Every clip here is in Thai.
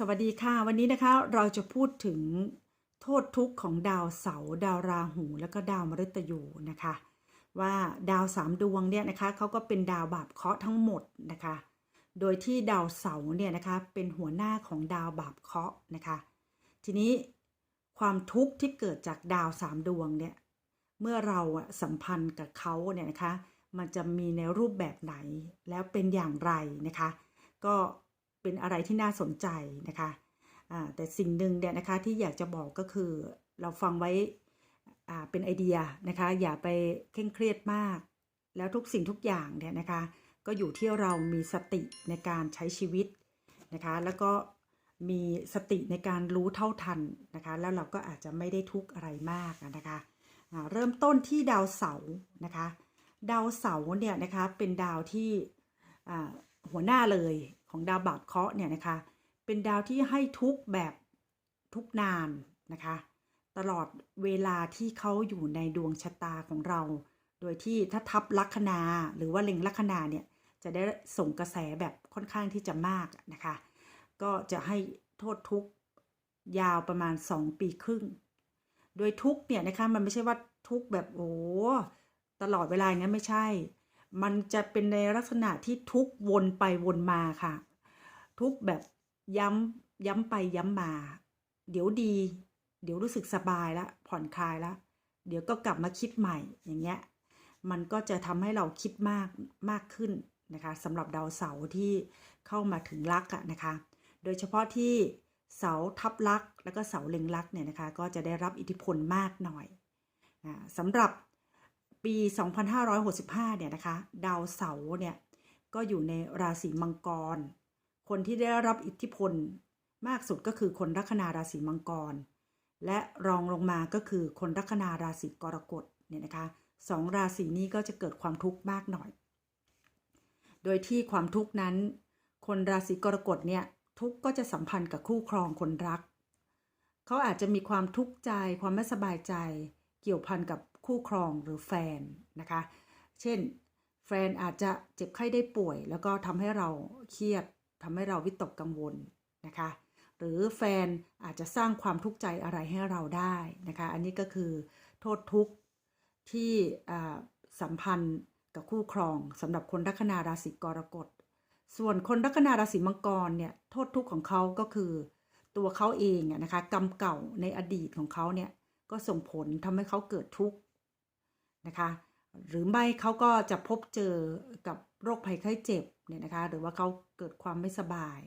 สวัสดีค่ะ วันนี้นะคะเราจะพูดถึงโทษทุกข์ของดาวเสาร์ดาวราหู แล้วก็ดาวมฤตยูนะคะ ว่าดาวสามดวงเนี่ยนะคะเขาก็เป็นดาวบาปเคราะห์ทั้งหมดนะคะ โดยที่ดาวเสาร์เนี่ยนะคะเป็นหัวหน้าของดาวบาปเคราะห์นะคะ ทีนี้ความทุกข์ที่เกิดจากดาวสามดวงเนี่ยเมื่อเราสัมพันธ์กับเขาเนี่ยนะคะ มันจะมีในรูปแบบไหนแล้วเป็นอย่างไรนะคะ ก็ เป็นอะไรที่น่าสนใจนะคะอ่าแต่สิ่งหนึ่งเนี่ยนะคะที่อยากจะบอกก็คือเราฟังไว้อ่าเป็นไอเดียนะคะอย่าไปเคร่งเครียดมาก แล้วทุกสิ่งทุกอย่างเนี่ยนะคะก็อยู่ที่เรามีสติในการใช้ชีวิตนะคะแล้วก็มีสติในการรู้เท่าทันนะคะแล้วเราก็อาจจะไม่ได้ทุกข์อะไรมากนะคะอ่าเริ่มต้นที่ดาวเสาร์นะคะดาวเสาร์เนี่ยนะคะเป็นดาวที่อ่าหัวหน้าเลย ของดาวบาปเคราะห์เนี่ยนะคะ เป็นดาวที่ให้ทุกแบบทุกนานนะคะ ตลอดเวลาที่เขาอยู่ในดวงชะตาของเรา โดยที่ถ้าทับลัคนาหรือว่าเล็งลัคนาเนี่ยจะได้ส่งกระแสแบบค่อนข้างที่จะมากนะคะ ก็จะให้โทษทุกยาวประมาณ 2 ปีครึ่ง โดยทุกเนี่ยนะคะมันไม่ใช่ว่าทุกแบบโอ้ตลอดเวลาอย่างนั้นไม่ใช่ มันจะเป็นในลักษณะที่ทุกวนไปวนมาค่ะ ทุกแบบย้ำย้ำไปย้ำมา เดี๋ยวดี เดี๋ยวรู้สึกสบายละผ่อนคลายละเดี๋ยวก็กลับมาคิดใหม่อย่างเงี้ยมันก็จะทำให้เราคิดมากมากขึ้นนะคะสำหรับดาวเสาร์ที่เข้ามาถึงลักอะนะคะ โดยเฉพาะที่เสาทับลักแล้วก็เสาเล็งลักเนี่ยนะคะ ก็จะได้รับอิทธิพลมากหน่อยอ่าสำหรับ ปี 2565 เนี่ยนะคะ ดาวเสาร์เนี่ย ก็อยู่ในราศีมังกร คนที่ได้รับอิทธิพลมากสุดก็คือคนลัคนาราศีมังกร และรองลงมาก็คือคนลัคนาราศีกรกฎเนี่ยนะคะสองราศีนี้ก็จะเกิดความทุกข์มากหน่อย โดยที่ความทุกข์นั้น คนราศีกรกฎเนี่ยทุกข์ก็จะสัมพันธ์กับคู่ครองคนรัก เขาอาจจะมีความทุกข์ใจความไม่สบายใจ เกี่ยวพันกับ คู่ครองหรือแฟนนะคะ เช่น แฟนอาจจะเจ็บไข้ได้ป่วย แล้วก็ทำให้เราเครียดทำให้เราวิตกกังวลนะคะ หรือแฟนอาจจะสร้างความทุกข์ใจอะไรให้เราได้นะคะ อันนี้ก็คือโทษทุกข์ที่สัมพันธ์กับคู่ครองสำหรับคนลัคนาราศีกรกฎ ส่วนคนลัคนาราศีมังกรเนี่ยโทษทุกข์ของเขาก็คือตัวเขาเองนะคะกรรมเก่าในอดีตของเขาเนี่ยก็ส่งผลทำให้เขาเกิดทุกข์ นะคะ หรือไม่เขาก็จะพบเจอกับโรคภัยไข้เจ็บเนี่ยนะคะ หรือว่าเขาเกิดความไม่สบาย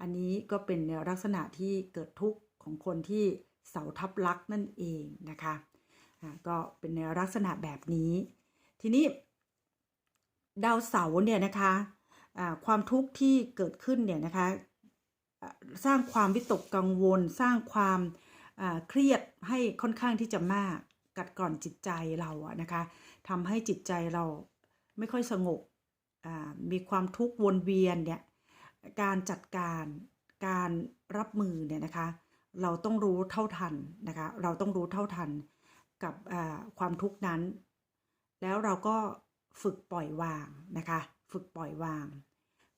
อันนี้ก็เป็นในลักษณะที่เกิดทุกข์ของคนที่เสาทับลักนั่นเองนะคะก็เป็นในลักษณะแบบนี้ ทีนี้ ดาวเสาร์เนี่ยนะคะความทุกข์ที่เกิดขึ้นเนี่ยนะคะสร้างความวิตกกังวล สร้างความเครียดให้ค่อนข้างที่จะมาก กัดกร่อนจิตใจเราอะนะคะทำให้จิตใจเราไม่ค่อยสงบมีความทุกข์วนเวียนเนี่ยการจัดการการรับมือเนี่ยนะคะ เราต้องรู้เท่าทันนะคะ เราต้องรู้เท่าทันกับความทุกข์นั้น แล้วเราก็ฝึกปล่อยวางนะคะ ฝึกปล่อยวาง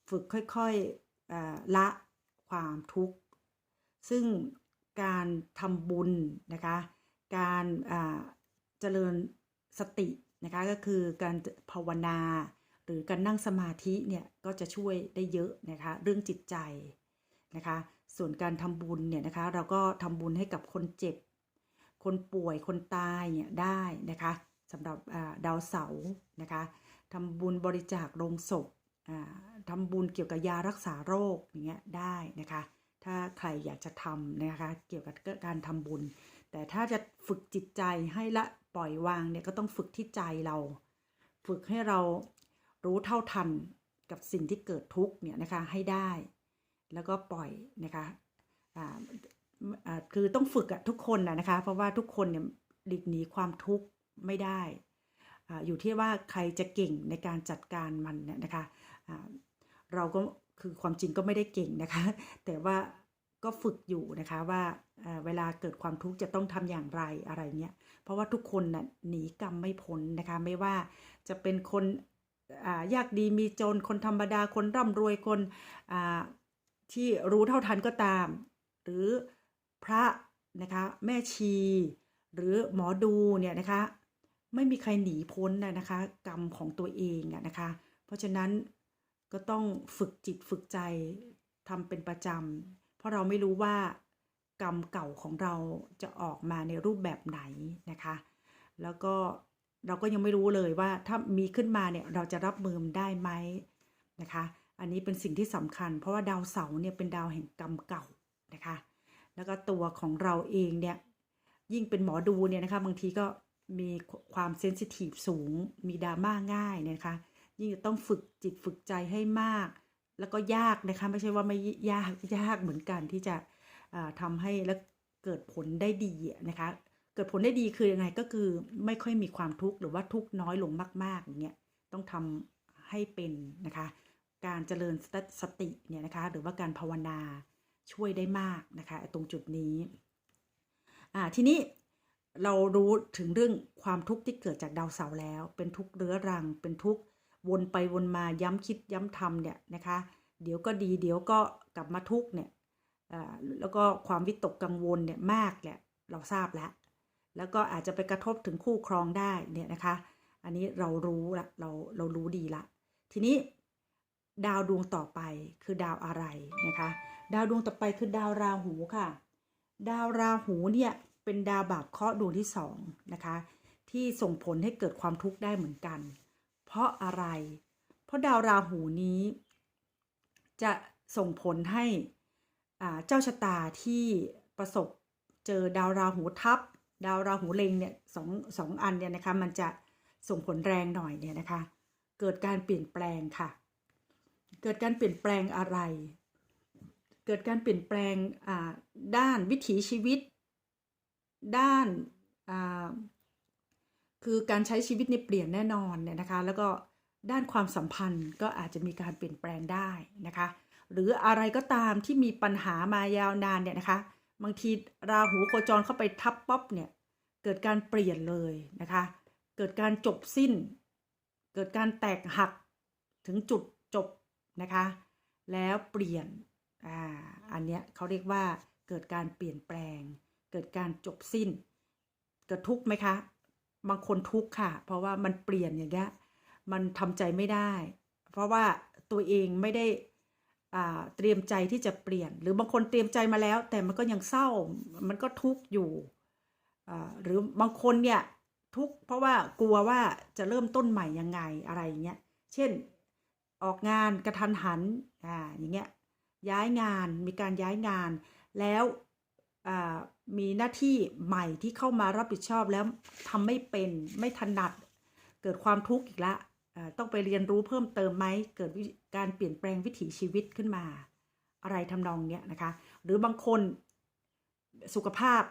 ฝึกค่อยๆละความทุกข์ ซึ่งการทำบุญนะคะ การเจริญสตินะคะก็คือการภาวนา หรือการนั่งสมาธิเนี่ยก็จะช่วยได้เยอะนะคะเรื่องจิตใจนะคะส่วนการทำบุญเนี่ยนะคะเราก็ทำบุญให้กับคนเจ็บ คนป่วยคนตายเนี่ยได้นะคะสำหรับดาวเสาร์นะคะทำบุญบริจาคโรงศพอ่าทำบุญเกี่ยวกับยารักษาโรคอย่างเงี้ยได้นะคะถ้าใครอยากจะทำนะคะเกี่ยวกับการทำบุญ แต่ถ้าจะฝึกจิตใจให้ละปล่อยวางเนี่ยก็ต้องฝึกที่ใจเรา ฝึกให้เรารู้เท่าทันกับสิ่งที่เกิดทุกข์เนี่ยนะคะให้ได้ แล้วก็ปล่อยนะคะอ่าอ่าคือต้องฝึกอะทุกคนนะนะคะ เพราะว่าทุกคนเนี่ยหลีกหนีความทุกข์ไม่ได้ออยู่ที่ว่าใครจะเก่งในการจัดการมันเนี่ยนะคะอ่าเราก็คือความจริงก็ไม่ได้เก่งนะคะ แต่ว่าก็ฝึกอยู่นะคะว่า เวลาเกิดความทุกข์จะต้องทำอย่างไรอะไรเงี้ย เพราะว่าทุกคนน่ะหนีกรรมไม่พ้นนะคะ ไม่ว่าจะเป็นคนยากดีมีจน คนธรรมดา คนร่ำรวย คนที่รู้เท่าทันก็ตาม หรือพระนะคะแม่ชี หรือหมอดูเนี่ยนะคะไม่มีใครหนีพ้นนะนะคะ กรรมของตัวเองอะนะคะ เพราะฉะนั้นก็ต้องฝึกจิตฝึกใจทำเป็นประจำเพราะเราไม่รู้ว่า กรรมเก่าของเราจะออกมาในรูปแบบไหนนะคะ แล้วก็เราก็ยังไม่รู้เลยว่าถ้ามีขึ้นมาเนี่ยเราจะรับมือมันได้ไหมนะคะ อันนี้เป็นสิ่งที่สำคัญ เพราะว่าดาวเสาร์เนี่ยเป็นดาวแห่งกรรมเก่านะคะ แล้วก็ตัวของเราเองเนี่ยยิ่งเป็นหมอดูเนี่ยนะคะบางทีก็มีความเซนซิทีฟสูง มีดราม่าง่ายนะคะ ยิ่งจะต้องฝึกจิตฝึกใจให้มาก แล้วก็ยากนะคะ ไม่ใช่ว่าไม่ยากยากเหมือนกันที่จะ อ่าทำให้แล้วเกิดผลได้ดีนะคะ เกิดผลได้ดีคือยังไงก็คือไม่ค่อยมีความทุกข์หรือว่าทุกข์น้อยลงมากๆอย่างเงี้ยต้องทำให้เป็นนะคะ การเจริญสติเนี่ยนะคะ หรือว่าการภาวนาช่วยได้มากนะคะตรงจุดนี้อ่าทีนี้เรารู้ถึงเรื่องความทุกข์ที่เกิดจากดาวเสาร์แล้ว เป็นทุกข์เรื้อรัง เป็นทุกข์วนไปวนมาย้ำคิดย้ำทำเนี่ยนะคะ เดี๋ยวก็ดีเดี๋ยวก็กลับมาทุกข์เนี่ย แล้วก็ความวิตกกังวลเนี่ยมากแหละเราทราบแล้ว แล้วก็อาจจะไปกระทบถึงคู่ครองได้เนี่ยนะคะ อันนี้เรารู้ละเราเรารู้ดีละ ทีนี้ดาวดวงต่อไปคือดาวอะไรนะคะ ดาวดวงต่อไปคือดาวราหูค่ะ ดาวราหูเนี่ยเป็นดาวบาปเคราะห์ดวงที่สองนะคะ ที่ส่งผลให้เกิดความทุกข์ได้เหมือนกัน เพราะอะไร เพราะดาวราหูนี้ จะส่งผลให้ เจ้าชะตาที่ประสบเจอดาวราหูทับ ดาวราหูเล็งเนี่ยสองสองอันเนี่ยนะคะมันจะส่งผลแรงหน่อยเนี่ยนะคะ เกิดการเปลี่ยนแปลงค่ะ เกิดการเปลี่ยนแปลงอะไร เกิดการเปลี่ยนแปลงด้านวิถีชีวิต ด้านาคือการใช้ชีวิตในยเปลี่ยนแน่นอนเนี่ยนะคะ แล้วก็ด้านความสัมพันธ์ก็อาจจะมีการเปลี่ยนแปลงได้นะคะ หรืออะไรก็ตามที่มีปัญหามายาวนานเนี่ยนะคะ บางทีราหูโคจรเข้าไปทับป๊อบเนี่ย เกิดการเปลี่ยนเลยนะคะ เกิดการจบสิ้น เกิดการแตกหักถึงจุดจบนะคะ แล้วเปลี่ยนอ่าอันเนี้ยเขาเรียกว่าเกิดการเปลี่ยนแปลง เกิดการจบสิ้น เกิดทุกข์ไหมคะ บางคนทุกข์ค่ะ เพราะว่ามันเปลี่ยนอย่างเงี้ยมันทำใจไม่ได้ เพราะว่าตัวเองไม่ได้ เตรียมใจที่จะเปลี่ยน หรือบางคนเตรียมใจมาแล้ว แต่มันก็ยังเศร้ามันก็ทุกข์อยู่หรือบางคนเนี่ยทุกข์เพราะว่ากลัวว่าจะเริ่มต้นใหม่ยังไงอะไรอย่างเงี้ยเช่นออกงานกระทันหันอ่าอย่างเงี้ยย้ายงานมีการย้ายงาน แล้วมีหน้าที่ใหม่ที่เข้ามารับผิดชอบแล้วทำไม่เป็นไม่ถนัด เกิดความทุกข์อีกละต้องไปเรียนรู้เพิ่มเติมไหมเกิดว การเปลี่ยนแปลงวิถีชีวิตขึ้นมา อะไรทำนองเนี้ยนะคะ หรือบางคนสุขภาพ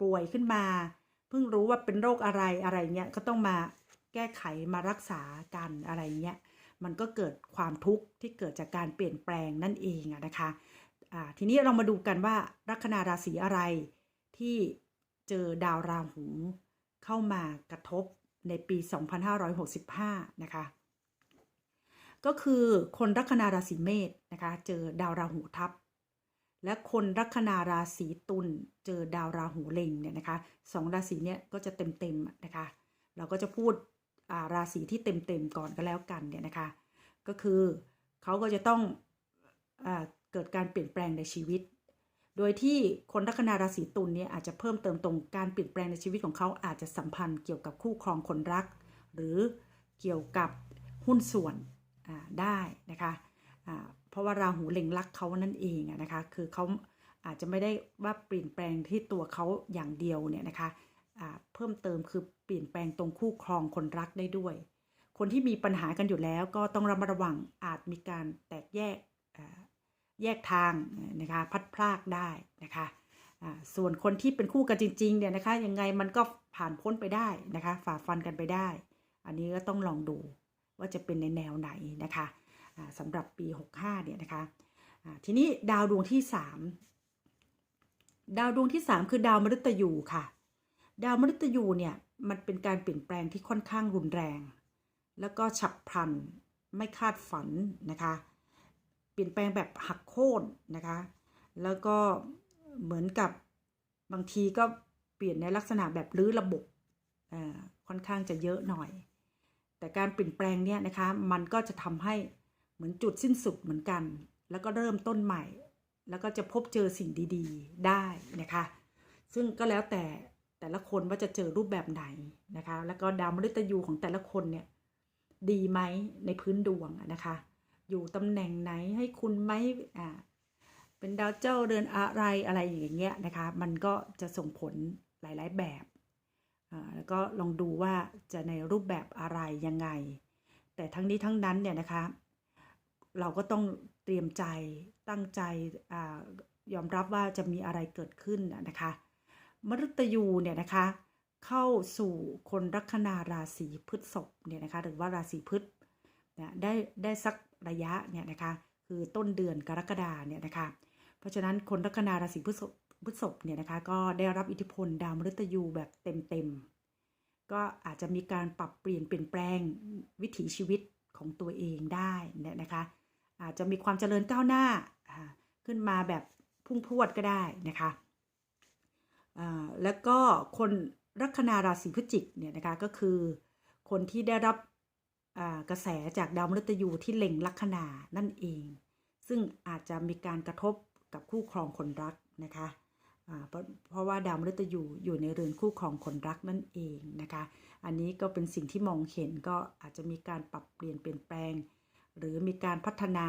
ป่วยขึ้นมา เพิ่งรู้ว่าเป็นโรคอะไรอะไรเงี้ยก็ต้องมาแก้ไขมารักษากันอะไรเงี้ยมันก็เกิดความทุกข์ที่เกิดจากการเปลี่ยนแปลงนั่นเองนะคะทีนี้เรามาดูกันว่าลัคนาราศีอะไรที่เจอดาวราหูเข้ามากระทบในปี 2565 นะคะ ก็คือคนลัคนาราศีเมษนะคะ เจอดาวราหูทับ และคนลัคนาราศีตุลเจอดาวราหูเล็งเนี่ยนะคะสองราศีเนี่ยก็จะเต็มๆนะคะ เราก็จะพูดาราศีที่เต็มๆก่อนก็แล้วกันเนี่ยนะคะ ก็คือเขาก็จะต้องอเกิดการเปลี่ยนแปลงในชีวิต โดยที่คนลัคนาราศีตุลเนี่ยอาจจะเพิ่มเติมตรงการเปลี่ยนแปลงในชีวิตของเขาอาจจะสัมพันธ์เกี่ยวกับคู่ครองคนรัก หรือเกี่ยวกับหุ้นส่วน ได้นะคะเพราะว่าราหูเล็งรักเขานั่นเองนะคะคือเขาอาจจะไม่ได้ว่าเปลี่ยนแปลงที่ตัวเขาอย่างเดียวเนี่ยนะคะเพิ่มเติมคือเปลี่ยนแปลงตรงคู่ครองคนรักได้ด้วย คนที่มีปัญหากันอยู่แล้วก็ต้องระมัดระวังอาจมีการแตกแยกแยกทางนะคะพัดพรากได้นะคะส่วนคนที่เป็นคู่กันจริงๆเนี่ยนะคะยังไงมันก็ผ่านพ้นไปได้นะคะฝ่าฟันกันไปได้ อันนี้ก็ต้องลองดู ว่าจะเป็นในแนวไหนนะคะสำหรับปี 65 เนี่ยนะคะทีนี้ดาวดวงที่ 3 ดาวดวงที่ 3 คือดาวมฤตยูค่ะ ดาวมฤตยูเนี่ยมันเป็นการเปลี่ยนแปลงที่ค่อนข้างรุนแรง แล้วก็ฉับพลันไม่คาดฝันนะคะ เปลี่ยนแปลงแบบหักโค่นนะคะ แล้วก็เหมือนกับบางทีก็เปลี่ยนในลักษณะแบบรื้อระบบค่อนข้างจะเยอะหน่อย แต่การเปลี่ยนแปลงเนี่ยนะคะ มันก็จะทำให้เหมือนจุดสิ้นสุดเหมือนกัน แล้วก็เริ่มต้นใหม่ แล้วก็จะพบเจอสิ่งดี ๆ ได้นะคะ ซึ่งก็แล้วแต่แต่ละคนว่าจะเจอรูปแบบไหนนะคะ แล้วก็ดาวมฤตยูของแต่ละคนเนี่ยดีไหมในพื้นดวงนะคะ อยู่ตำแหน่งไหนให้คุณไหมอ่าเป็นดาวเจ้าเดือนอะไรอะไรอย่างเงี้ยนะคะ มันก็จะส่งผลหลาย ๆ แบบ แล้วก็ลองดูว่าจะในรูปแบบอะไรยังไง แต่ทั้งนี้ทั้งนั้นเนี่ยนะคะ เราก็ต้องเตรียมใจตั้งใจอยอมรับว่าจะมีอะไรเกิดขึ้นนะนะคะมฤตยูเนี่ยนะคะเข้าสู่คนลัคนาราศีพฤษภเนี่ยนะคะหรือว่าราศีพฤษได้ได้สักระยะเนี่ยนะคะคือต้นเดือนกรกฎาเนี่ยนะคะ เพราะฉะนั้นคนลัคนาราศีพฤษภพฤษภเนี่ยนะคะก็ได้รับอิทธิพลดาวมฤตยูแบบเต็มๆ ก็อาจจะมีการปรับเปลี่ยนเปลี่ยนแปลงวิถีชีวิตของตัวเองได้นะคะ อาจจะมีความเจริญก้าวหน้าขึ้นมาแบบพุ่งพรวดก็ได้นะคะแล้วก็คนลัคนาราศีพฤศจิกเนี่ยนะคะก็คือคนที่ได้รับกระแสจากดาวมฤตยูที่เล็งลัคนานั่นเอง ซึ่งอาจจะมีการกระทบ กับคู่ครองคนรักนะคะเพราะเพราะว่าดาวมฤตยูอยู่ในเรือนคู่ครองคนรักนั่นเองนะคะ อันนี้ก็เป็นสิ่งที่มองเห็นก็อาจจะมีการปรับเปลี่ยนเปลี่ยนแปลง หรือมีการพัฒนา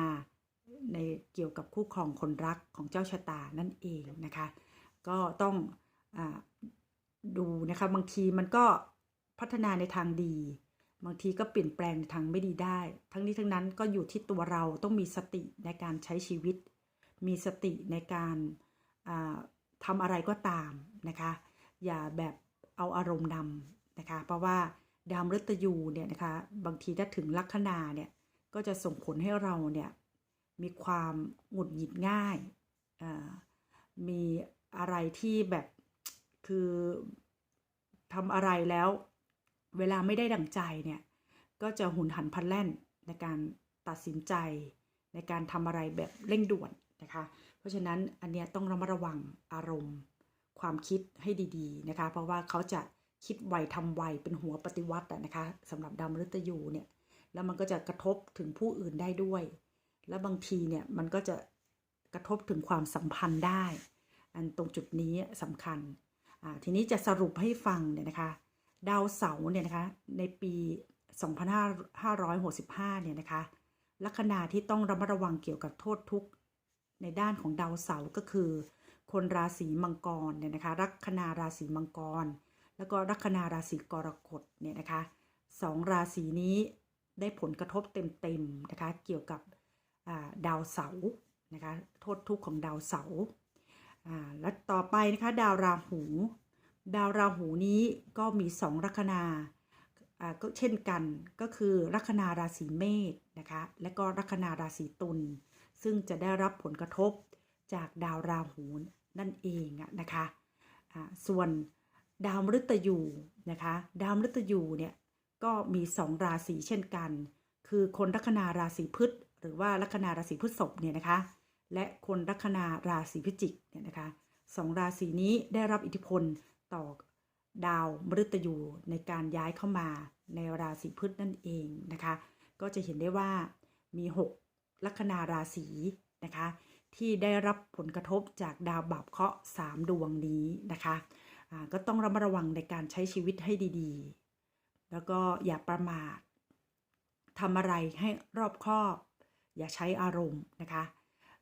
ในเกี่ยวกับคู่ครองคนรักของเจ้าชะตานั่นเองนะคะ ก็ต้องอดูนะคะบางทีมันก็พัฒนาในทางดี บางทีก็เปลี่ยนแปลงในทางไม่ดีได้ ทั้งนี้ทั้งนั้นก็อยู่ที่ตัวเราต้องมีสติในการใช้ชีวิต มีสติในการอ่าทำอะไรก็ตามนะคะ อย่าแบบเอาอารมณ์นำนะคะ เพราะว่าดาวมฤตยูเนี่ยนะคะบางทีถ้าถึงลัคนาเนี่ยก็จะส่งผลให้เราเนี่ยมีความหงุดหงิดง่ายมีอะไรที่แบบคือทำอะไรแล้ว เวลาไม่ได้ดั่งใจเนี่ยก็จะหุนหันพลันแล่นในการตัดสินใจในการทำอะไรแบบเร่งด่วน นะคะ เพราะฉะนั้นอันเนี้ยต้องระมัดระวังอารมณ์ ความคิดให้ดีๆนะคะ เพราะว่าเขาจะคิดไวทำไวเป็นหัวปฏิวัติอะนะคะสำหรับดาวมฤตยูเนี่ยแล้วมันก็จะกระทบถึงผู้อื่นได้ด้วย แล้วบางทีเนี่ยมันก็จะกระทบถึงความสัมพันธ์ได้ อันตรงจุดนี้สำคัญทีนี้จะสรุปให้ฟังเนี่ยนะคะ ดาวเสาร์เนี่ยนะคะในปี 2565 เนี่ยนะคะลัคนาที่ต้องระมัดระวังเกี่ยวกับโทษทุกข์ ในด้านของดาวเสาร์ก็คือ คนราศีมังกรเนี่ยนะคะลัคนาราศีมังกร แล้วก็ลัคนาราศีกรกฎเนี่ยนะคะสองราศีนี้ได้ผลกระทบเต็มๆนะคะเกี่ยวกับาดาวเสาร์นะคะโทษทุกข์ของดาวเสาร์อ่าและต่อไปนะคะดาวราหู ดาวราหูนี้ก็มีสองลัคนาอ่าก็เช่นกันก็คือลัคนาราศีเมษนะคะและก็ลัคนาราศีตุล ซึ่งจะได้รับผลกระทบจากดาวราหูนั่นเองอะนะคะส่วนดาวมฤตยูนะคะ ดาวมฤตยูเนี่ยก็มีสองราศีเช่นกัน คือคนลัคนาราศีพฤษหรือว่าลัคนาราศีพฤษภเนี่ยนะคะ และคนลัคนาราศีพิจิกเนี่ยนะคะสองราศีนี้ได้รับอิทธิพลต่อดาวมฤตยูในการย้ายเข้ามาในราศีพฤษนั่นเองนะคะ ก็จะเห็นได้ว่ามี 6 ลัคนาราศีนะคะ ที่ได้รับผลกระทบจากดาวบาปเคราะห์3ดวงนี้นะคะก็ต้องระมัดระวังในการใช้ชีวิตให้ดีๆ แล้วก็อย่าประมาททำอะไรให้รอบคอบ อย่าใช้อารมณ์นะคะ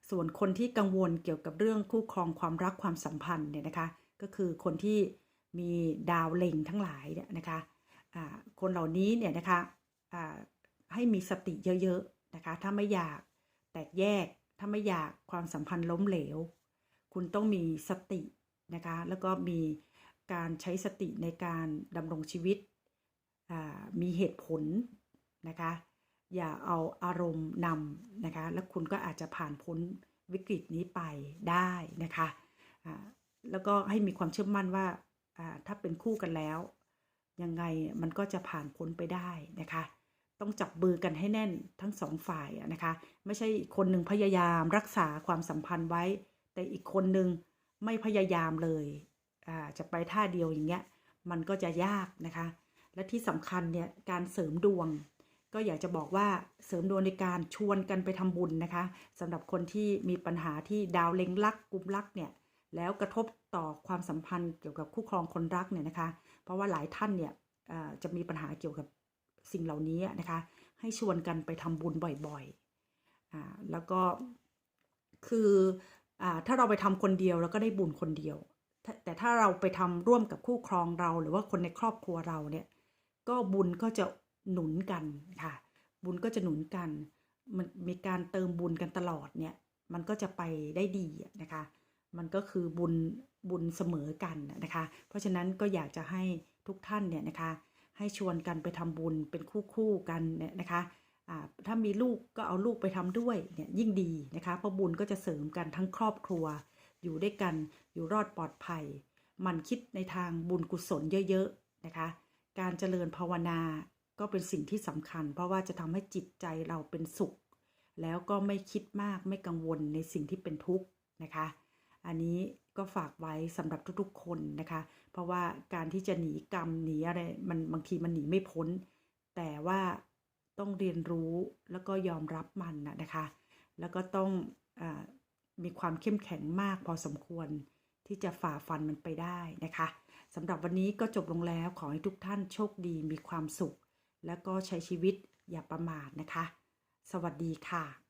ส่วนคนที่กังวลเกี่ยวกับเรื่องคู่ครองความรักความสัมพันธ์เนี่ยนะคะ ก็คือคนที่มีดาวเล็งทั้งหลายเนี่ยนะคะคนเหล่านี้เนี่ยนะคะให้มีสติเยอะๆ นะคะ ถ้าไม่อยากแตกแยก ถ้าไม่อยากความสัมพันธ์ล้มเหลว คุณต้องมีสตินะคะ แล้วก็มีการใช้สติในการดำรงชีวิต มีเหตุผลนะคะ อย่าเอาอารมณ์นำนะคะ แล้วคุณก็อาจจะผ่านพ้นวิกฤตนี้ไปได้นะคะแล้วก็ให้มีความเชื่อมั่นว่าถ้าเป็นคู่กันแล้ว ยังไงมันก็จะผ่านพ้นไปได้นะคะ ต้องจับมือกันให้แน่นทั้งสองฝ่ายอะนะคะ ไม่ใช่คนหนึ่งพยายามรักษาความสัมพันธ์ไว้ แต่อีกคนหนึ่งไม่พยายามเลยอ่าจะไปท่าเดียวอย่างเงี้ยมันก็จะยากนะคะ และที่สำคัญเนี่ยการเสริมดวง ก็อยากจะบอกว่าเสริมดวงในการชวนกันไปทำบุญนะคะสำหรับคนที่มีปัญหาที่ดาวเล็งลักกุมลักเนี่ยแล้วกระทบต่อความสัมพันธ์เกี่ยวกับคู่ครองคนรักเนี่ยนะคะ เพราะว่าหลายท่านเนี่ยอ่อจะมีปัญหาเกี่ยวกับ สิ่งเหล่านี้นะคะ ให้ชวนกันไปทำบุญบ่อยๆอ่าแล้วก็คืออ่าถ้าเราไปทำคนเดียวเราก็ได้บุญคนเดียว แต่ถ้าเราไปทำร่วมกับคู่ครองเรา หรือว่าคนในครอบครัวเราเนี่ยก็บุญก็จะหนุนกันค่ะ บุญก็จะหนุนกัน มันมีการเติมบุญกันตลอดเนี่ย มันก็จะไปได้ดีนะคะ มันก็คือบุญบุญเสมอกันนะคะ เพราะฉะนั้นก็อยากจะให้ทุกท่านเนี่ยนะคะ ให้ชวนกันไปทำบุญเป็นคู่คู่ๆกันเนี่ยนะคะถ้ามีลูกก็เอาลูกไปทำด้วยเนี่ยยิ่งดีนะคะเพราะบุญก็จะเสริมกันทั้งครอบครัว อยู่ด้วยกันอยู่รอดปลอดภัย มันคิดในทางบุญกุศลเยอะๆนะคะการเจริญภาวนาก็เป็นสิ่งที่สำคัญ เพราะว่าจะทำให้จิตใจเราเป็นสุข แล้วก็ไม่คิดมากไม่กังวลในสิ่งที่เป็นทุกข์นะคะ อันนี้ก็ฝากไว้สำหรับทุกๆคนนะคะ เพราะว่าการที่จะหนีกรรมหนีอะไรมันบางทีมันหนีไม่พ้น แต่ว่าต้องเรียนรู้แล้วก็ยอมรับมันนะนะคะ แล้วก็ต้องอมีความเข้มแข็งมากพอสมควรที่จะฝ่าฟันมันไปได้นะคะสำหรับวันนี้ก็จบลงแล้วขอให้ทุกท่านโชคดีมีความสุข แล้วก็ใช้ชีวิตอย่าประมาทนะคะ สวัสดีค่ะ